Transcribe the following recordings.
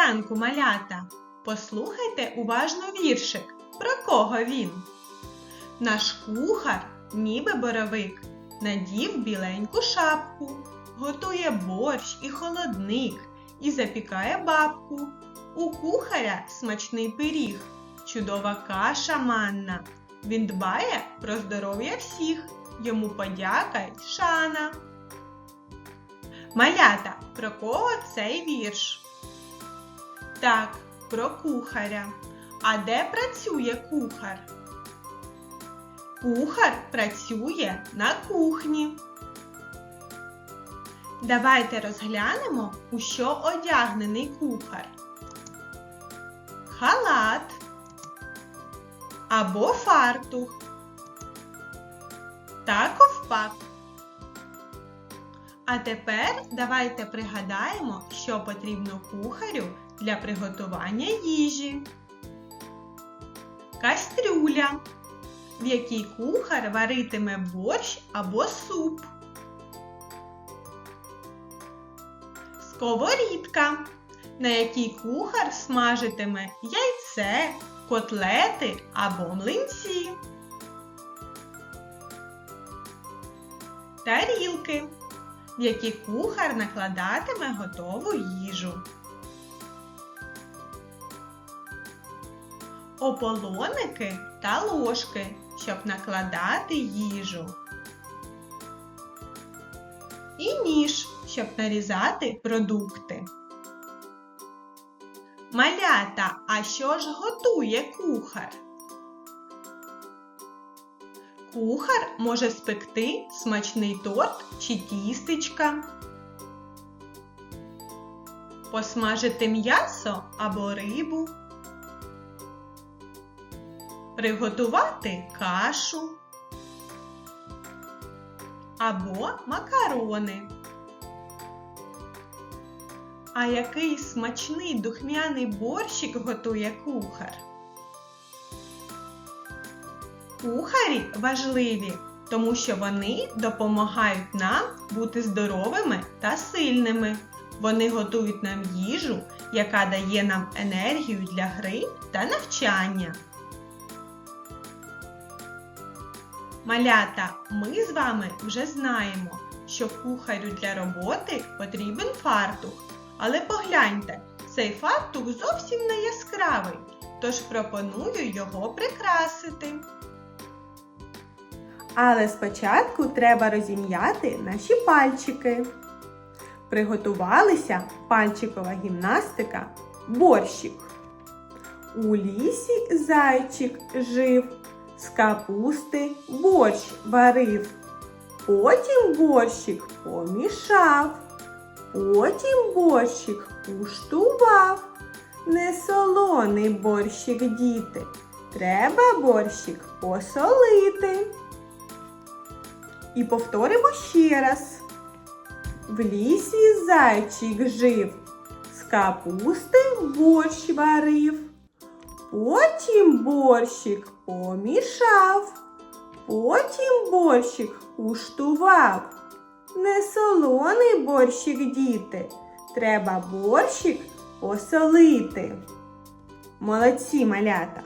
ранку, малята! Послухайте уважно віршик. Про кого він? Наш кухар, ніби боровик, надів біленьку шапку, готує борщ і холодник, і запікає бабку. У кухаря смачний пиріг, чудова каша манна. Він дбає про здоров'я всіх, йому подяка й шана. Малята, про кого цей вірш? Так, про кухаря. А де працює кухар? Кухар працює на кухні. Давайте розглянемо, у що одягнений кухар. Халат або фартух та ковпак. А тепер давайте пригадаємо, що потрібно кухарю для приготування їжі. Кастрюля, в якій кухар варитиме борщ або суп. Сковорідка, на якій кухар смажитиме яйце, котлети або млинці. Тарілки, в які кухар накладатиме готову їжу. Ополоники та ложки, щоб накладати їжу. І ніж, щоб нарізати продукти. Малята, а що ж готує кухар? Кухар може спекти смачний торт чи тістечка, посмажити м'ясо або рибу, приготувати кашу або макарони. А який смачний духмяний борщик готує кухар? Кухарі важливі, тому що вони допомагають нам бути здоровими та сильними. Вони готують нам їжу, яка дає нам енергію для гри та навчання. Малята, ми з вами вже знаємо, що кухарю для роботи потрібен фартух. Але погляньте, цей фартух зовсім не яскравий, тож пропоную його прикрасити. Але спочатку треба розім'яти наші пальчики. Приготувалися пальчикова гімнастика борщик. У лісі зайчик жив, з капусти борщ варив. Потім борщик помішав. Потім борщик куштував. Не солоний борщик, діти. Треба борщик посолити. І повторимо ще раз. В лісі зайчик жив, з капусти борщ варив. Потім борщик помішав. Потім борщик куштував. Не солоний борщик, діти. Треба борщик посолити. Молодці малята.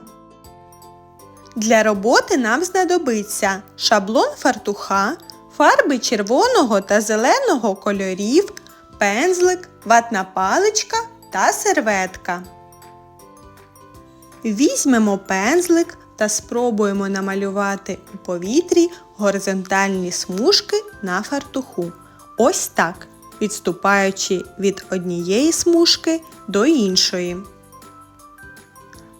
Для роботи нам знадобиться шаблон фартуха, фарби червоного та зеленого кольорів, пензлик, ватна паличка та серветка. Візьмемо пензлик та спробуємо намалювати у повітрі горизонтальні смужки на фартуху. Ось так, відступаючи від однієї смужки до іншої.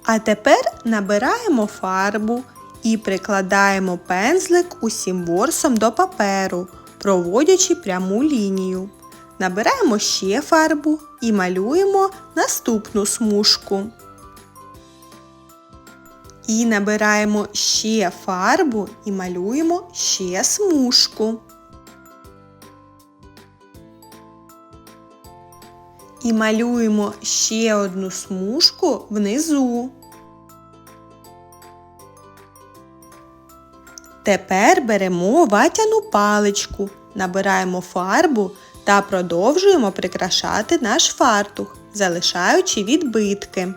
А тепер набираємо фарбу і прикладаємо пензлик усім ворсом до паперу, проводячи пряму лінію. Набираємо ще фарбу і малюємо наступну смужку. І набираємо ще фарбу і малюємо ще смужку. І малюємо ще одну смужку внизу. Тепер беремо ватяну паличку, набираємо фарбу та продовжуємо прикрашати наш фартух. залишаючи відбитки.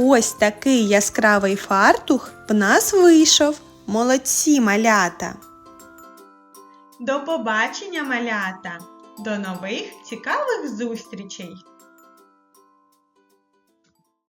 Ось такий яскравий фартух в нас вийшов. Молодці малята. До побачення, малята! До нових цікавих зустрічей!